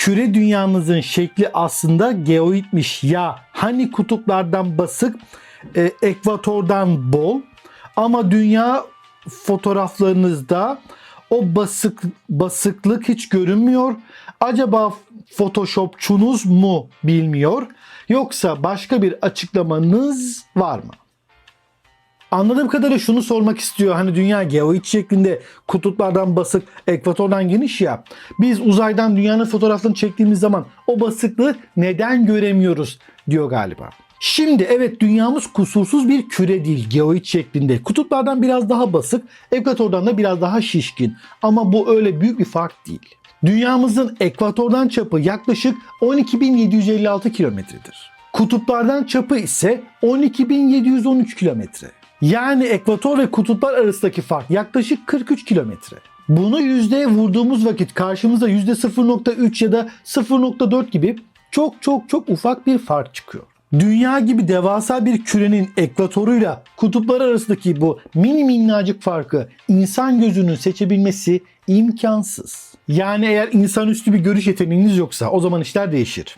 küre dünyamızın şekli aslında geoidmiş ya. Hani kutuplardan basık, e, ekvatordan bol ama dünya fotoğraflarınızda o basık basıklık hiç görünmüyor. Acaba Photoshopçunuz mu bilmiyor yoksa başka bir açıklamanız var mı? Anladığım kadarıyla şunu sormak istiyor. Hani dünya geoid şeklinde kutuplardan basık, ekvatordan geniş ya. Biz uzaydan dünyanın fotoğraflarını çektiğimiz zaman o basıklığı neden göremiyoruz diyor galiba. Şimdi evet dünyamız kusursuz bir küre değil geoid şeklinde. Kutuplardan biraz daha basık, ekvatordan da biraz daha şişkin. Ama bu öyle büyük bir fark değil. Dünyamızın ekvatordan çapı yaklaşık 12.756 kilometredir. Kutuplardan çapı ise 12.713 kilometre. Yani ekvator ve kutuplar arasındaki fark yaklaşık 43 kilometre. Bunu yüzdeye vurduğumuz vakit karşımıza yüzde 0.3 ya da 0.4 gibi çok çok çok ufak bir fark çıkıyor. Dünya gibi devasa bir kürenin ekvatoruyla kutuplar arasındaki bu mini minnacık farkı insan gözünün seçebilmesi imkansız. Yani eğer insanüstü bir görüş yeteneğiniz yoksa o zaman işler değişir.